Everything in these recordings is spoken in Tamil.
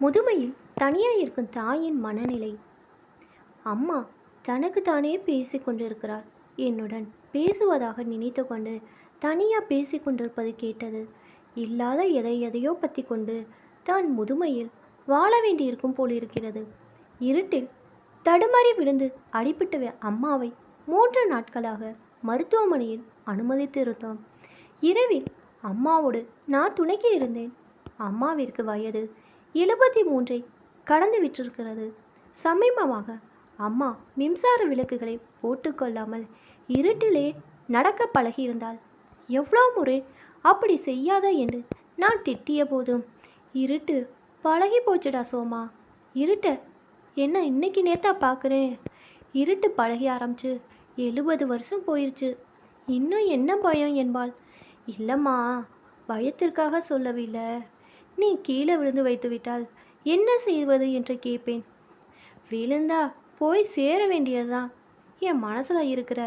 முதுமையில் தனியாக இருக்கும் தாயின் மனநிலை. அம்மா தனக்கு தானே பேசி கொண்டிருக்கிறாள். என்னுடன் பேசுவதாக நினைத்து கொண்டு தனியாக பேசி கொண்டிருப்பது கேட்டது. இல்லாத எதை எதையோ பற்றி கொண்டு தான் முதுமையில் வாழ வேண்டியிருக்கும் போலிருக்கிறது. இருட்டில் தடுமாறி விழுந்து அடிபட்ட அம்மாவை மூன்று நாட்களாக மருத்துவமனையில் அனுமதித்திருந்தோம் இரவில் அம்மாவோடு நான் துணைக்கு இருந்தேன். அம்மாவிற்கு வயது எழுபத்தி மூன்றை கடந்து விட்டிருக்கிறது. சமீபமாக அம்மா மின்சார விளக்குகளை போட்டுக்கொள்ளாமல் இருட்டிலே நடக்க பழகியிருந்தாள். எவ்வளோ முறை அப்படி செய்யாத? என்று நான் திட்டிய போதும். இருட்டு பழகி போச்சுடா சோமா. இருட்ட. என்ன இன்னைக்கு நேத்தா பார்க்குறேன் இருட்டு பழகி ஆரம்பிச்சு எழுபது வருஷம் போயிடுச்சு இன்னும் என்ன பயம் என்பாள். இல்லைம்மா பயத்திற்காக சொல்லவில்லை. நீ கீழே விழுந்து வைத்து விட்டால் என்ன செய்வது என்று கேட்பேன். விழுந்தா போய் சேர வேண்டியதுதான். என் மனசில் இருக்கிற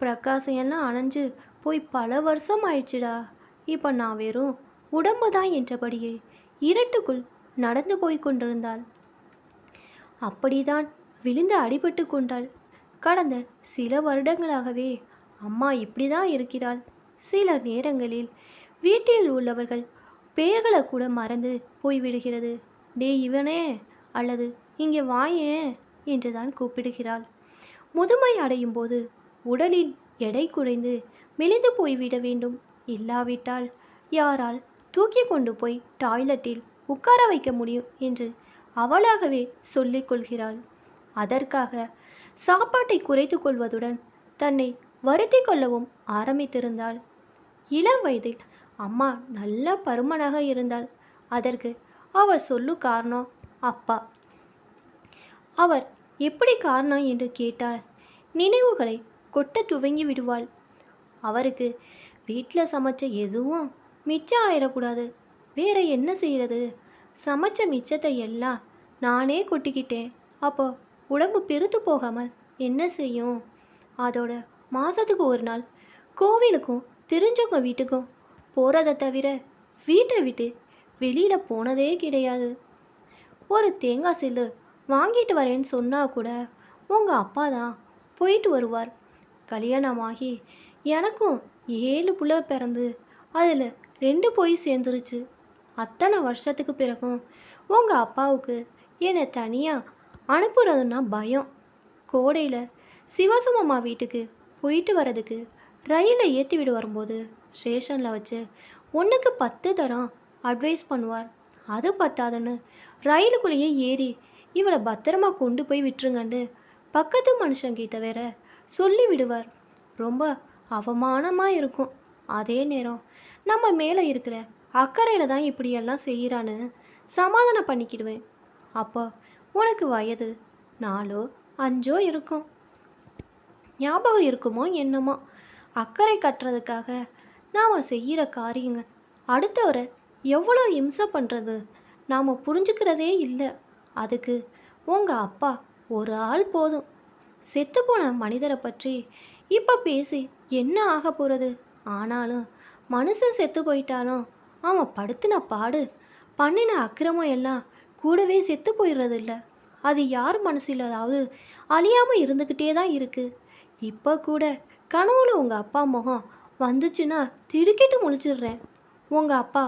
பிரகாசம் எல்லாம் அணைஞ்சு போய் பல வருஷம் ஆயிடுச்சுடா. இப்போ நான் வெறும் உடம்பு தான் என்றபடியே இருட்டுக்குள் நடந்து போய் கொண்டிருந்தாள். அப்படிதான் விழுந்து அடிபட்டு கொண்டாள். கடந்த சில வருடங்களாகவே அம்மா இப்படி தான் இருக்கிறாள். சில நேரங்களில் வீட்டில் உள்ளவர்கள் பெயர்களை கூட மறந்து போய்விடுகிறது. டே இவனே அல்லது இங்கே வாயேன் என்றுதான் கூப்பிடுகிறாள். முதுமை அடையும் போது உடலின் எடை குறைந்து மெலிந்து போய்விட வேண்டும். இல்லாவிட்டால் யாரால் தூக்கி கொண்டு போய் டாய்லெட்டில் உட்கார வைக்க முடியும் என்று அவளாகவே சொல்லிக் கொள்கிறாள். அதற்காக சாப்பாட்டை குறைத்து கொள்வதுடன் தன்னை வருத்தி கொள்ளவும் ஆரம்பித்திருந்தாள். இளம் வயதில் அம்மா நல்ல பருமனாக இருந்தாள். அதற்கு அவள் சொல்லு காரணம் அப்பா. அவர் எப்படி காரணம் என்று கேட்டால் நினைவுகளை கொட்ட துவங்கி விடுவாள். அவருக்கு வீட்டில் சமைச்ச எதுவும் மிச்சம் ஆயிடக்கூடாது வேற என்ன செய்கிறது சமைச்ச மிச்சத்தை எல்லாம் நானே கொட்டிக்கிட்டேன். அப்போ உடம்பு பெருத்து போகாமல் என்ன செய்யும்? அதோட மாதத்துக்கு ஒரு நாள் கோவிலுக்கும் தெரிஞ்சவங்க வீட்டுக்கும் போகிறத தவிர வீட்டை விட்டு வெளியில் போனதே கிடையாது. ஒரு தேங்காய் சில்லு வாங்கிட்டு வரேன்னு சொன்னால் கூட உங்கள் அப்பா தான் போயிட்டு வருவார். கல்யாணமாகி எனக்கும் ஏழு புள்ள பிறந்து அதில் ரெண்டு போய் சேர்ந்துருச்சு. அத்தனை வருஷத்துக்கு பிறகும் உங்கள் அப்பாவுக்கு என்னை தனியாக அனுப்புறதுன்னா பயம். கோடையில் சிவசுமம்மா வீட்டுக்கு போயிட்டு வரதுக்கு ரயிலில் ஏற்றி விடு வரும்போது ஸ்டேஷனில் வச்சு ஒன்றுக்கு பத்து தரம் அட்வைஸ் பண்ணுவார். அது பத்தாதுன்னு ரயிலுக்குள்ளேயே ஏறி இவளை பத்திரமா கொண்டு போய் விட்டுருங்கன்னு பக்கத்து மனுஷங்கிட்ட வேற சொல்லி விடுவார். ரொம்ப அவமானமாக இருக்கும். அதே நேரம் நம்ம மேலே இருக்கிற அக்கறையில் தான் இப்படியெல்லாம் செய்கிறான்னு சமாதானம் பண்ணிக்கிடுவேன். அப்போ உனக்கு வயது நாலோ அஞ்சோ இருக்கும். ஞாபகம் இருக்குமோ என்னமோ அக்கறை கட்டுறதுக்காக நாம் செய்கிற காரியங்கள் அடுத்தவரை எவ்வளோ இம்சை பண்ணுறது நாம் புரிஞ்சுக்கிறதே இல்லை. அதுக்கு உங்கள் அப்பா ஒரு ஆள் போதும். செத்துப்போன மனிதரை பற்றி இப்போ பேசி என்ன ஆக போகிறது ஆனாலும் மனுஷன் செத்து போயிட்டாலும் அவன் படுத்தின பாடு பண்ணின அக்கிரமம் எல்லாம் கூடவே செத்து போயிடுறது இல்லை. அது யார் மனசில் அதாவது அழியாமல் இருந்துக்கிட்டே தான் இருக்குது இப்போ கூட கனவுல உங்கள் அப்பா முகம் வந்துச்சுன்னா திடுக்கிட்டு முழிச்சிடுறேன். உங்கள் அப்பா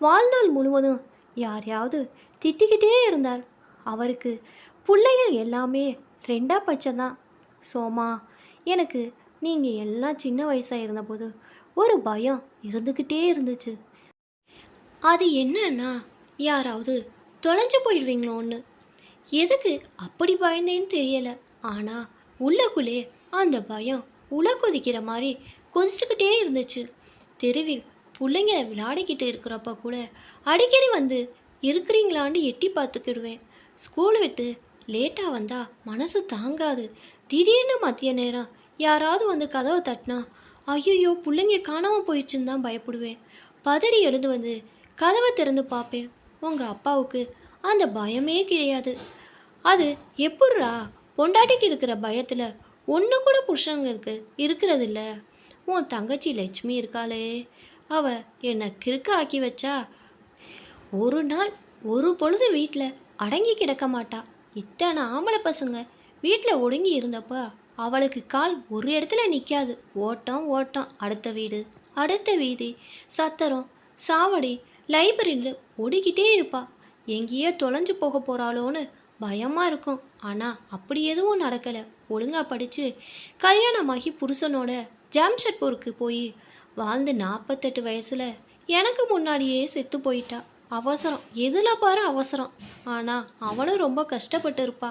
வாழ்நாள் முழுவதும் யாரையாவது திட்டிக்கிட்டே இருந்தார். அவருக்கு பிள்ளைகள் எல்லாமே ரெண்டா பட்சம்தான் சோமா எனக்கு நீங்கள் எல்லாம் சின்ன வயசாக இருந்தபோது ஒரு பயம் இருந்துக்கிட்டே இருந்துச்சு. அது என்னன்னா யாராவது தொலைஞ்சு போயிடுவீங்களோன்னு. எதுக்கு அப்படி பயந்தேன்னு தெரியலை. ஆனால் உள்ளக்குள்ளே அந்த பயம் உல கொதிக்கிற மாதிரி கொதிச்சுக்கிட்டே இருந்துச்சு. தெருவில் பிள்ளைங்க விளையாடிக்கிட்டு இருக்கிறப்ப கூட அடிக்கடி வந்து இருக்கிறீங்களான்னு எட்டி பார்த்துக்கிடுவேன். ஸ்கூல் விட்டு லேட்டாக வந்தால் மனசு தாங்காது. திடீர்னு மதிய நேரம் யாராவது வந்து கதவை தட்டினா ஐயோ பிள்ளைங்க காணாமல் போயிடுச்சுன்னு தான் பயப்படுவேன். பதறி எழுந்து வந்து கதவை திறந்து பார்ப்பேன். உங்கள் அப்பாவுக்கு அந்த பயமே கிடையாது. அது எப்பட்றா பொண்டாட்டிக்கு இருக்கிற பயத்தில் ஒன்று கூட புருஷங்களுக்கு இருக்கிறது இருக்கிறதில்ல. உன் தங்கச்சி லட்சுமி இருக்காளே. அவ என்னை கிறுக்க ஆக்கி வச்சா ஒரு நாள் ஒரு பொழுது வீட்டில் அடங்கி கிடக்க மாட்டா. இத்தனை ஆம்பளை பசங்க வீட்டில் ஒடுங்கி இருந்தப்போ அவளுக்கு கால் ஒரு இடத்துல நிற்காது ஓட்டம் ஓட்டம். அடுத்த வீடு அடுத்த வீதி. சத்திரம் சாவடி லைப்ரரியில் ஓடிக்கிட்டே இருப்பா. எங்கேயோ தொலைஞ்சு போக போகிறாளோன்னு பயமாக இருக்கும். ஆனால் அப்படி எதுவும் நடக்கலை. ஒழுங்காக படித்து கல்யாணமாகி புருஷனோட ஜாம்ஷெட்பூருக்கு போய் வாழ்ந்து நாற்பத்தெட்டு வயசில் எனக்கு முன்னாடியே செத்து போயிட்டா. அவசரம். எதில் பாரு அவசரம். ஆனால் அவளும் ரொம்ப கஷ்டப்பட்டு இருப்பா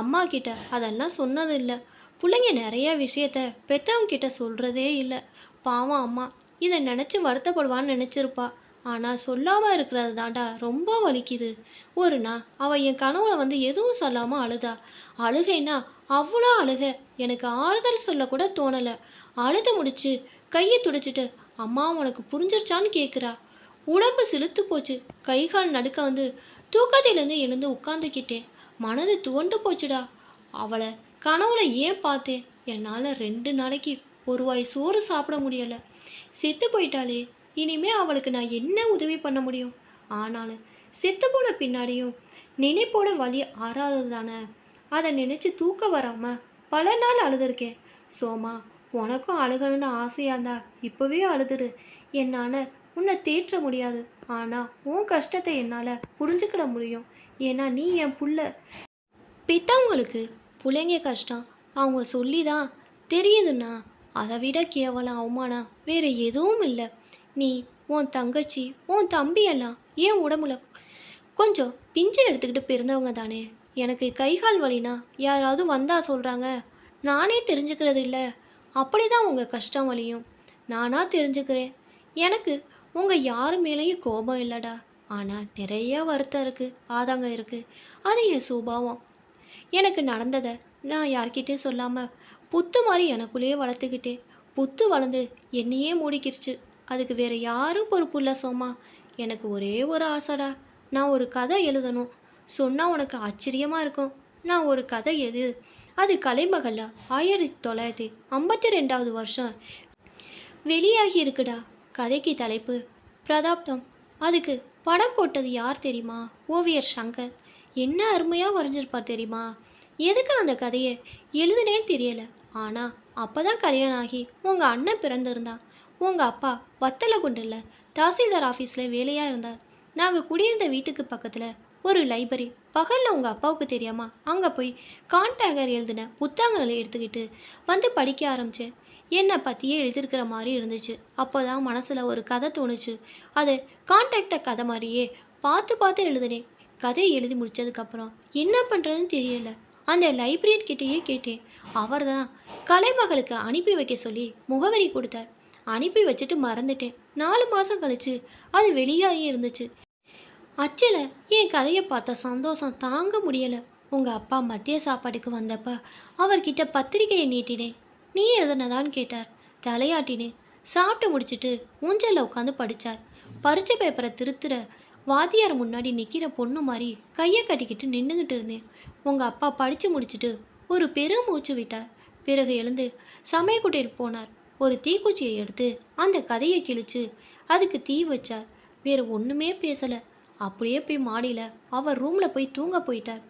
அம்மா கிட்ட அதெல்லாம் சொன்னது இல்லை பிள்ளைங்க நிறைய விஷயத்த பெற்றவங்க கிட்ட சொல்கிறதே இல்லை. பாவம் அம்மா. இதை நினச்சி வருத்தப்படுவான்னு நினச்சிருப்பா. ஆனால் சொல்லாமல் இருக்கிறது தாண்டா ரொம்ப வலிக்குது. ஒரு நாள் அவள் என் கனவுல வந்து எதுவும் சொல்லாமல் அழுதா. அழுகைன்னா அவ்வளோ அழுக. எனக்கு ஆறுதல் சொல்லக்கூட தோணலை. அழுத முடிச்சு கையை துடைச்சிட்டு அம்மா உனக்கு புரிஞ்சிருச்சான்னு கேட்குறா உடம்பு சிலுத்து போச்சு. கை கால் நடுக்க வந்து தூக்கத்திலேருந்து எழுந்து உட்காந்துக்கிட்டேன் மனது துவண்டு போச்சுடா. அவளை கனவுல ஏன் பார்த்தேன்? என்னால் ரெண்டு நாளைக்கு ஒரு வாய் சோறு சாப்பிட முடியலை. செத்து போயிட்டாளே. இனிமே அவளுக்கு நான் என்ன உதவி பண்ண முடியும்? ஆனாலும் செத்து போன பின்னாடியும் நினைப்போட வலி ஆறாதது தானே? அதை நினச்சி தூக்கம் வராமல் பல நாள் அழுதுருக்கேன். சோமா உனக்கும் அழுகணும்னு ஆசையாக இருந்தா இப்போவே அழுதுரு. என்னால் உன்னை தேற்ற முடியாது. ஆனால் உன் கஷ்டத்தை என்னால் புரிஞ்சுக்கிட முடியும். ஏன்னா நீ என் புள்ள. பெத்தவங்களுக்கு பிள்ளைங்க கஷ்டம். அவங்க சொல்லி தான் தெரியுதுன்னா அதை விட கேவலம் அவமானம் வேறு எதுவும் இல்லை. நீ உன் தங்கச்சி உன் தம்பியெல்லாம் ஏன் உடம்புல கொஞ்சம் பிஞ்சு எடுத்துக்கிட்டு பிறந்தவங்க தானே? எனக்கு கை கால் வலினா யாராவது வந்தா சொல்கிறாங்க நானே தெரிஞ்சுக்கிறது இல்லை. அப்படி தான் உங்கள் கஷ்டம் வலியும். நானாக தெரிஞ்சுக்கிறேன். எனக்கு உங்கள் யார் மேலேயும் கோபம் இல்லைடா. ஆனால் நிறைய வருத்தம் இருக்குது ஆதங்கம் இருக்குது அது என் சுபாவம். எனக்கு நடந்ததை நான் யார்கிட்டையும் சொல்லாமல் புத்து மாதிரி எனக்குள்ளேயே வளர்த்துக்கிட்டேன். புத்து வளர்ந்து என்னையே மூடிக்கிருச்சு. அதுக்கு வேறு யாரும் பொறுப்பு இல்லை சோமா. எனக்கு ஒரே ஒரு ஆசைடா. நான் ஒரு கதை எழுதணும். சொன்னால் உனக்கு ஆச்சரியமாக இருக்கும். நான் ஒரு கதை எது? அது கலைமகளில் ஆயிரத்தி தொள்ளாயிரத்தி ஐம்பத்தி ரெண்டாவது வருஷம். வெளியாகி இருக்குடா. கதைக்கு தலைப்பு பிரதாப்தம். அதுக்கு படம் போட்டது யார் தெரியுமா? ஓவியர் சங்கர். என்ன அருமையாக வரைஞ்சிருப்பார் தெரியுமா? எதுக்கு அந்த கதையை எழுதுனேன்னு தெரியலை. ஆனால் அப்போ தான் கல்யாணம் ஆகி உங்கள் அண்ணன் பிறந்திருந்தா. உங்கள் அப்பா வத்தலை குண்டில் தாசில்தார் ஆஃபீஸில் வேலையாக இருந்தார். நாங்கள் குடியிருந்த வீட்டுக்கு பக்கத்தில் ஒரு லைப்ரரி. பகலில் உங்கள் அப்பாவுக்கு தெரியாமா? அங்கே போய் கான்டாகர் எழுதின புத்தகங்களை எடுத்துக்கிட்டு வந்து படிக்க ஆரம்பித்தேன் என்னை பற்றியே எழுதியிருக்கிற மாதிரி இருந்துச்சு. அப்போ தான் மனசில் ஒரு கதை தோணுச்சு. அது கான்டாக்ட கதை மாதிரியே பார்த்து பார்த்து எழுதினேன் கதையை எழுதி முடித்ததுக்கப்புறம் என்ன பண்ணுறதுன்னு தெரியல. அந்த லைப்ரரியன் கிட்டேயே கேட்டேன். அவர் தான் கலைமகளுக்கு அனுப்பி வைக்க சொல்லி முகவரி கொடுத்தார். அனுப்பி வச்சுட்டு மறந்துட்டேன். நாலு மாதம் கழிச்சு அது வெளியாகி இருந்துச்சு. அச்சில் என் கதையை பார்த்த சந்தோஷம் தாங்க முடியலை. உங்கள் அப்பா மதிய சாப்பாட்டுக்கு வந்தப்ப அவர்கிட்ட பத்திரிகையை நீட்டினேன். நீ எழுதுனதான்னு கேட்டார். தலையாட்டினேன். சாப்பிட்டு முடிச்சிட்டு ஊஞ்சலில் உட்காந்து படித்தார் பரீட்சை பேப்பரை திருத்துற வாத்தியார் முன்னாடி நிற்கிற பொண்ணு மாதிரி கையை கட்டிக்கிட்டு நின்றுக்கிட்டு இருந்தேன். உங்கள் அப்பா படித்து முடிச்சிட்டு ஒரு பெரும் மூச்சு விட்டார். பிறகு எழுந்து சமயக்குட்டையில் போனார். ஒரு தீக்குச்சியை எடுத்து அந்த கதையை கிழிச்சு அதுக்கு தீ வச்சார் வேறு ஒன்றுமே பேசலை. அப்படியே போய் மாடியில் அவர் ரூமில் போய் தூங்க போயிட்டார்.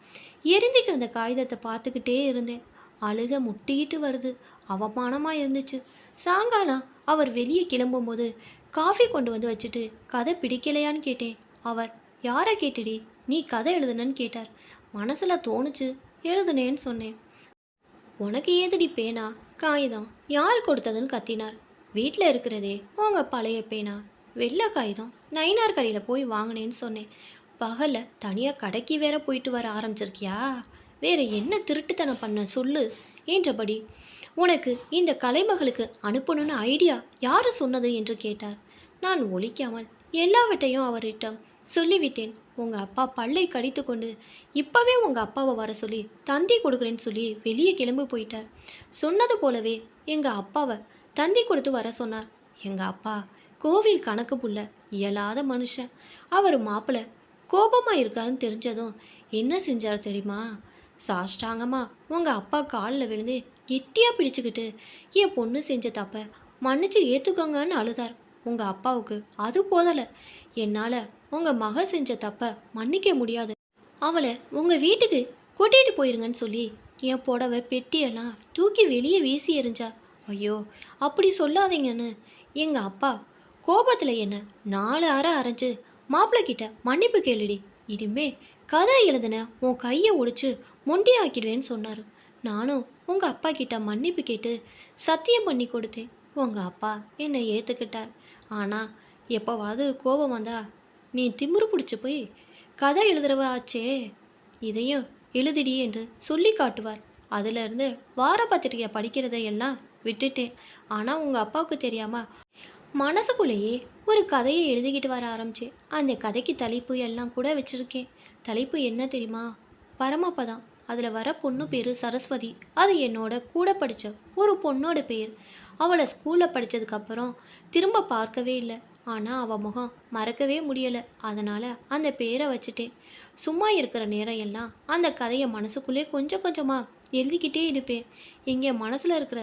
எரிந்து கிடந்த காகிதத்தை பார்த்துக்கிட்டே இருந்தேன். அழுக முட்டிக்கிட்டு வருது. அவமானமாக இருந்துச்சு. சாயங்காலம் அவர் வெளியே கிளம்பும்போது காஃபி கொண்டு வந்து வச்சுட்டு கதை பிடிக்கலையான்னு கேட்டேன். அவர் யாரை கேட்டுடி? நீ கதை எழுதுனன்னு கேட்டார். மனசில் தோணுச்சு எழுதுனேன்னு சொன்னேன். உனக்கு ஏதுடி பேனா? காகிதம் யார் கொடுத்ததுன்னு கத்தினார். வீட்டில் இருக்கிறதே உங்கள் பழைய பேனா. வெள்ளை காகிதம் நைனார் கடையில் போய் வாங்கினேன்னு சொன்னேன். பகலில் தனியாக கடைக்கு வேற போயிட்டு வர ஆரம்பிச்சிருக்கியா? வேறு என்ன திருட்டுத்தனம் பண்ண சொல்லு. என்றபடி உனக்கு இந்த கலைமகளுக்கு அனுப்பணும்னு ஐடியா யார் சொன்னது? என்று கேட்டார். நான் ஒழிக்காமல் எல்லாவற்றையும் அவரிடம் சொல்லிவிட்டேன். உங்கள் அப்பா பல்லை கடித்து கொண்டு இப்போவே உங்கள் அப்பாவை வர சொல்லி தந்தி கொடுக்குறேன்னு சொல்லி வெளியே கிளம்பி போயிட்டார். சொன்னது போலவே எங்கள் அப்பாவை தந்தி கொடுத்து வர சொன்னார். எங்கள் அப்பா கோவில் கணக்கு புள்ள இயலாத மனுஷன். அவர் மாப்பிள்ளை கோபமாக இருக்காருன்னு தெரிஞ்சதும் என்ன செஞ்சார் தெரியுமா? சாஷ்டாங்கம்மா உங்கள் அப்பா காலில் விழுந்து கெட்டியாக பிடிச்சிக்கிட்டு என் பொண்ணு செஞ்ச தப்ப மன்னிச்சு ஏற்றுக்கோங்கன்னு அழுதார். உங்கள் அப்பாவுக்கு அது போதலை. என்னால் உங்கள் மக செஞ்ச தப்பை மன்னிக்க முடியாது. அவளை உங்கள் வீட்டுக்கு கூட்டிகிட்டு போயிருங்கன்னு சொல்லி என் புடவை பெட்டியெல்லாம் தூக்கி வெளியே வீசி எறிஞ்சா? ஐயோ அப்படி சொல்லாதீங்கன்னு எங்கள் அப்பா கோபத்தில் என்ன நாலு அரை அரைஞ்சு மாப்பிள்ளை கிட்ட மன்னிப்பு கேளுடி. இனிமே கதை எழுதுன உன் கையை ஒடிச்சு மொண்டி ஆக்கிடுவேன்னு சொன்னார். நானும் உங்கள் அப்பா கிட்ட மன்னிப்பு கேட்டு சத்தியம் பண்ணி கொடுத்தேன். உங்கள் அப்பா என்னை ஏற்றுக்கிட்டார் ஆனால் எப்போவாவது கோபம் வந்தால் நீ திமிரு பிடிச்சி போய் கதை எழுதுறவ ஆச்சே. இதையும் எழுதிடி என்று சொல்லி காட்டுவார். அதிலிருந்து வார பத்திரிகையை படிக்கிறதை எல்லாம் விட்டுட்டேன். ஆனால் உங்கள் அப்பாவுக்கு தெரியாமல் மனசுக்குள்ளேயே ஒரு கதையை எழுதிக்கிட்டு வர ஆரம்பிச்சு அந்த கதைக்கு தலைப்பு எல்லாம் கூட வச்சுருக்கேன். தலைப்பு என்ன தெரியுமா? பரமபதம். அதில் வர பொண்ணு பேர் சரஸ்வதி. அது என்னோட கூட படித்த ஒரு பொண்ணோட பேர். அவளை ஸ்கூலில் படித்ததுக்கப்புறம் திரும்ப பார்க்கவே இல்லை. ஆனால் அவள் முகம் மறக்கவே முடியலை. அதனால் அந்த பேரை வச்சுட்டேன். சும்மா இருக்கிற நேரம் எல்லாம் அந்த கதையை மனசுக்குள்ளே கொஞ்சம் கொஞ்சமாக எழுதிக்கிட்டே இருப்பேன். எங்கே மனசில் இருக்கிற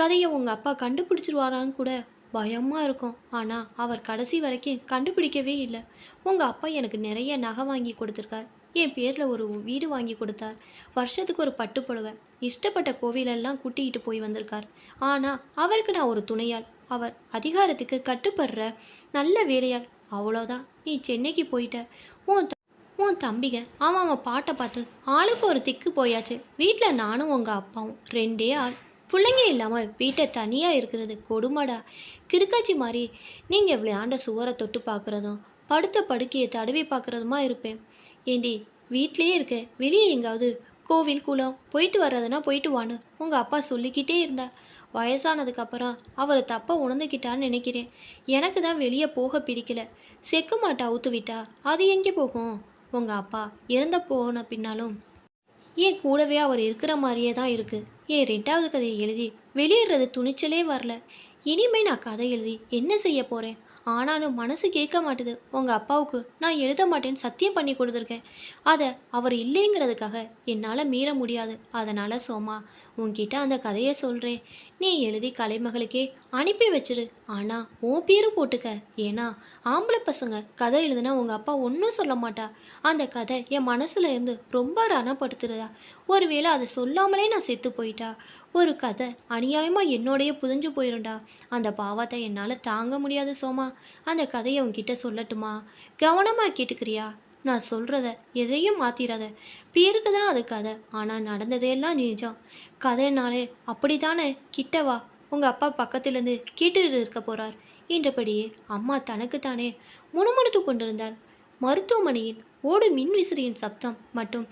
கதையை உங்கள் அப்பா கண்டுபிடிச்சிருவாரான்னு கூட பயமாக இருக்கும். ஆனால் அவர் கடைசி வரைக்கும் கண்டுபிடிக்கவே இல்லை. உங்கள் அப்பா எனக்கு நிறைய நகை வாங்கி கொடுத்துருக்கார். என் பேரில் ஒரு வீடு வாங்கி கொடுத்தார். வருஷத்துக்கு ஒரு பட்டு புடவை இஷ்டப்பட்ட கோவிலெல்லாம் கூட்டிகிட்டு போய் வந்திருக்கார். ஆனால் அவருக்கு நான் ஒரு துணையால் அவர் அதிகாரத்துக்கு கட்டுப்படுற நல்ல வேலையால் அவ்வளோதான் நீ சென்னைக்கு போயிட்ட. உன் த- உன் தம்பிங்க அவன் அவன் பாட்டை பார்த்து ஆளுக்கு ஒரு திக்கு போயாச்சு. வீட்டில் நானும் உங்கள் அப்பாவும் ரெண்டே ஆள். பிள்ளைங்க இல்லாமல் வீட்டை தனியாக இருக்கிறது கொடுமடா. கிறுக்காச்சி மாதிரி நீங்கள் விளையாண்ட சுவரை தொட்டு பார்க்குறதும் படுத்த படுக்கையை தடவி பார்க்குறதுமா இருப்பேன். ஏண்டி வீட்டிலேயே இருக்க வெளியே எங்காவது? கோவில் குளம் போயிட்டு வர்றதுனா போயிட்டு வான்னு உங்கள் அப்பா சொல்லிக்கிட்டே இருந்தா. வயசானதுக்கப்புறம் அவரை தப்பாக உணர்ந்துக்கிட்டான்னு நினைக்கிறேன். எனக்கு தான் வெளியே போக பிடிக்கல. செக்கு மாட்டை அவுத்து விட்டா? அது எங்கே போகும்? உங்கள் அப்பா இறந்த போன பின்னாலும். ஏன் கூடவே அவர் இருக்கிற மாதிரியே தான் இருக்குது ஏன் ரெண்டாவது கதையை எழுதி வெளியிடுறது துணிச்சலே வரல. இனிமே நான் கதை எழுதி என்ன செய்ய போகிறேன் ஆனாலும் மனசு கேட்க மாட்டுது. உங்கள் அப்பாவுக்கு நான் எழுத மாட்டேன்னு சத்தியம் பண்ணி கொடுத்துருக்கேன். அதை அவர் இல்லைங்கிறதுக்காக என்னால் மீற முடியாது. அதனால் சோமா உன்கிட்ட அந்த கதையை சொல்கிறேன் நீ எழுதி கலைமகளுக்கே அனுப்பி வச்சிரு. ஆனால் உன் பேரும் போட்டுக்க. ஏன்னா ஆம்பளை பசங்க கதை எழுதுனா உங்கள் அப்பா ஒன்றும் சொல்ல மாட்டா. அந்த கதை என் மனசில் இருந்து ரொம்ப ரணப்படுத்துறதா. ஒருவேளை அதை சொல்லாமலே நான் செத்து போயிட்டா. ஒரு கதை அநியாயமாக என்னோடைய புதிஞ்சு போயிருண்டா அந்த பாவத்தை என்னால் தாங்க முடியாது சோமா. அந்த கதையை உன்கிட்ட சொல்லட்டுமா? கவனமாக கேட்டுக்கிறியா? நான் சொல்கிறத எதையும் மாற்றிடாத பேருக்கு தான் அது கதை. ஆனால் நடந்ததையெல்லாம் நிஜம். கதைனாலே அப்படி தானே கிட்டவா உங்கள் அப்பா பக்கத்துலேருந்து கேட்டு இருக்க போகிறார் என்றபடியே அம்மா தனக்குத்தானே முணுமுணுத்து கொண்டிருந்தார் மருத்துவமனையில் ஓடும் மின் விசிறியின் சப்தம் மட்டும்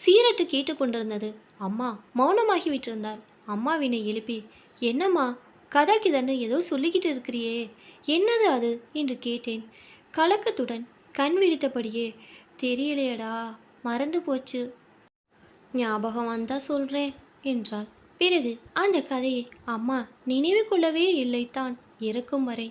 சீரட்டு கேட்டுக்கொண்டிருந்தது அம்மா மௌனமாகி விட்டிருந்தார் அம்மாவினை எழுப்பி என்னம்மா கதாக்கிதன்னு ஏதோ சொல்லிக்கிட்டு இருக்கிறியே. என்னது அது? என்று கேட்டேன். கலக்கத்துடன் கண் விழித்தபடியே தெரியலையடா மறந்து போச்சு. ஞாபகம் வந்தா சொல்கிறேன் என்றாள். பிறகு அந்த கதையை அம்மா நினைவு கொள்ளவே இல்லை தான் இறக்கும் வரை.